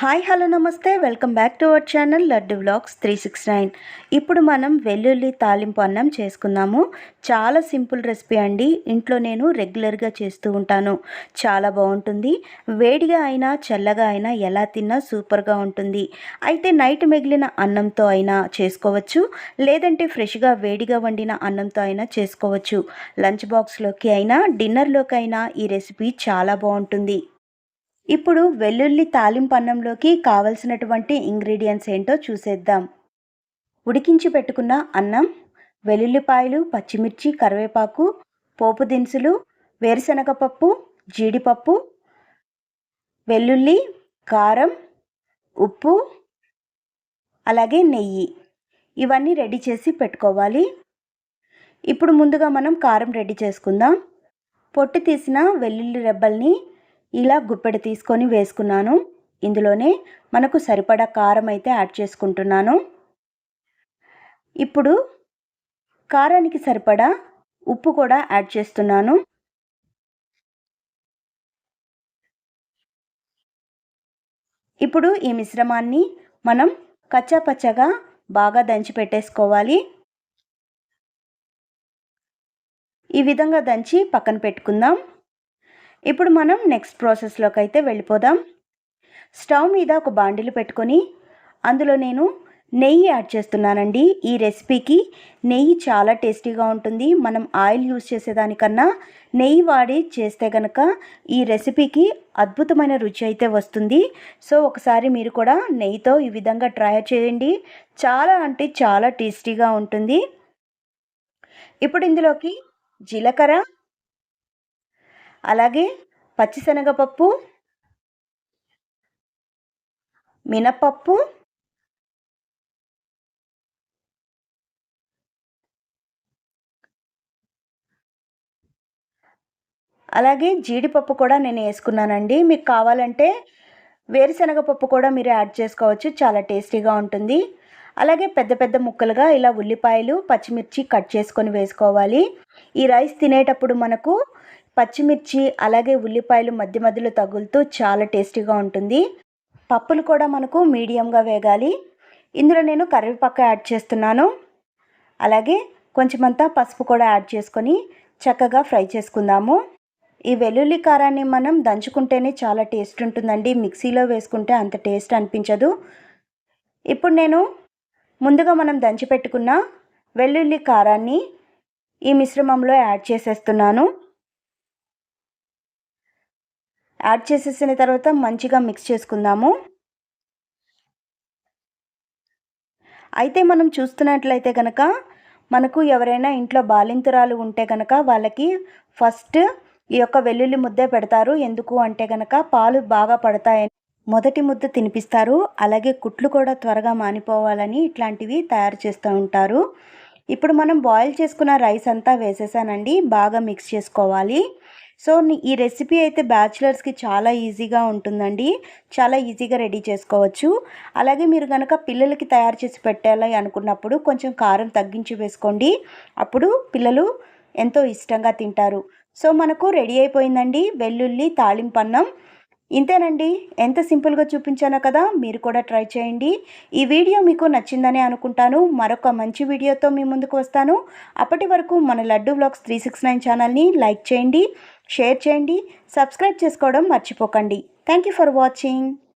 Hi hello నమస్తే. Welcome back to our channel Laddu vlogs three six nine. ఇప్పుడు మనం వెల్లుల్లి తాలింపు అన్నం చేసుకుందాము. చాలా సింపుల్ రెసిపీ అండి. ఇంట్లో నేను రెగ్యులర్గా చేస్తూ ఉంటాను. చాలా బాగుంటుంది. వేడిగా అయినా చల్లగా అయినా ఎలా తిన్నా సూపర్గా ఉంటుంది. అయితే నైట్ మిగిలిన అన్నంతో అయినా చేసుకోవచ్చు. లేదంటే ఫ్రెష్గా వేడిగా వండిన అన్నంతో అయినా చేసుకోవచ్చు. లంచ్ బాక్స్లోకి అయినా డిన్నర్లోకి అయినా ఈ రెసిపీ చాలా బాగుంటుంది. ఇప్పుడు వెల్లుల్లి తాలింపు అన్నంలోకి కావలసినటువంటి ఇంగ్రీడియంట్స్ ఏంటో చూసేద్దాం. ఉడికించి పెట్టుకున్న అన్నం వెల్లుల్లిపాయలు పచ్చిమిర్చి కరివేపాకు పోపు దినుసులు వేరుశనగ పప్పు జీడిపప్పు వెల్లుల్లి కారం ఉప్పు అలాగే నెయ్యి. ఇవన్నీ రెడీ చేసి పెట్టుకోవాలి. ఇప్పుడు ముందుగా మనం కారం రెడీ చేసుకుందాం. పొట్టు తీసిన వెల్లుల్లి రెబ్బల్ని ఇలా గుప్పెడు తీసుకొని వేసుకున్నాను. ఇందులోనే మనకు సరిపడా కారం అయితే యాడ్ చేసుకుంటున్నాను. ఇప్పుడు కారానికి సరిపడా ఉప్పు కూడా యాడ్ చేస్తున్నాను. ఇప్పుడు ఈ మిశ్రమాన్ని మనం కచ్చాపచ్చగా బాగా దంచి పెట్టేసుకోవాలి. ఈ విధంగా దంచి పక్కన పెట్టుకుందాం. ఇప్పుడు మనం నెక్స్ట్ ప్రాసెస్లోకి అయితే వెళ్ళిపోదాం. స్టవ్ మీద ఒక బాండిలు పెట్టుకొని అందులో నేను నెయ్యి యాడ్ చేస్తున్నానండి. ఈ రెసిపీకి నెయ్యి చాలా టేస్టీగా ఉంటుంది. మనం ఆయిల్ యూస్ చేసేదానికన్నా నెయ్యి వాడి చేస్తే కనుక ఈ రెసిపీకి అద్భుతమైన రుచి అయితే వస్తుంది. సో ఒకసారి మీరు కూడా నెయ్యితో ఈ విధంగా ట్రై చేయండి. చాలా అంటే చాలా టేస్టీగా ఉంటుంది. ఇప్పుడు ఇందులోకి జీలకర్ర అలాగే పచ్చిశనగపప్పు మినపప్పు అలాగే జీడిపప్పు కూడా నేను వేసుకున్నానండి. మీకు కావాలంటే వేరుశనగ పప్పు కూడా మీరు యాడ్ చేసుకోవచ్చు. చాలా టేస్టీగా ఉంటుంది. అలాగే పెద్ద పెద్ద ముక్కలుగా ఇలా ఉల్లిపాయలు పచ్చిమిర్చి కట్ చేసుకొని వేసుకోవాలి. ఈ రైస్ తినేటప్పుడు మనకు పచ్చిమిర్చి అలాగే ఉల్లిపాయలు మధ్య మధ్యలో తగులుతూ చాలా టేస్టీగా ఉంటుంది. పప్పులు కూడా మనకు మీడియంగా వేగాలి. ఇందులో నేను కరివేపాకు యాడ్ చేస్తున్నాను. అలాగే కొంచెమంతా పసుపు కూడా యాడ్ చేసుకొని చక్కగా ఫ్రై చేసుకుందాము. ఈ వెల్లుల్లి కారాన్ని మనం దంచుకుంటేనే చాలా టేస్ట్ ఉంటుందండి. మిక్సీలో వేసుకుంటే అంత టేస్ట్ అనిపించదు. ఇప్పుడు నేను ముందుగా మనం దంచి పెట్టుకున్న వెల్లుల్లి కారాన్ని ఈ మిశ్రమంలో యాడ్ చేసేస్తున్నాను. యాడ్ చేసేసిన తర్వాత మంచిగా మిక్స్ చేసుకుందాము. అయితే మనం చూస్తున్నట్లయితే కనుక మనకు ఎవరైనా ఇంట్లో బాలింతురాలు ఉంటే కనుక వాళ్ళకి ఫస్ట్ ఈ యొక్క వెల్లుల్లి ముద్దే పెడతారు. ఎందుకు అంటే కనుక పాలు బాగా పడతాయని మొదటి ముద్ద తినిపిస్తారు. అలాగే కుట్లు కూడా త్వరగా మానిపోవాలని ఇట్లాంటివి తయారు చేస్తూ ఉంటారు. ఇప్పుడు మనం బాయిల్ చేసుకున్న రైస్ అంతా వేసేసానండి. బాగా మిక్స్ చేసుకోవాలి. సో ఈ రెసిపీ అయితే బ్యాచిలర్స్కి చాలా ఈజీగా ఉంటుందండి. చాలా ఈజీగా రెడీ చేసుకోవచ్చు. అలాగే మీరు కనుక పిల్లలకి తయారు చేసి పెట్టాలి అనుకున్నప్పుడు కొంచెం కారం తగ్గించి వేసుకోండి. అప్పుడు పిల్లలు ఎంతో ఇష్టంగా తింటారు. సో మనకు రెడీ అయిపోయిందండి. వెల్లుల్లి తాళింపన్నం ఇంతేనండి. ఎంత సింపుల్గా చూపించానో కదా మీరు కూడా ట్రై చేయండి. ఈ వీడియో మీకు నచ్చిందని అనుకుంటాను. మరొక మంచి వీడియోతో మీ ముందుకు వస్తాను. అప్పటి వరకు మన Laddu blogs three six nine ఛానల్ని లైక్ చేయండి షేర్ చేయండి సబ్స్క్రైబ్ చేసుకోవడం మర్చిపోకండి. Thank you for watching.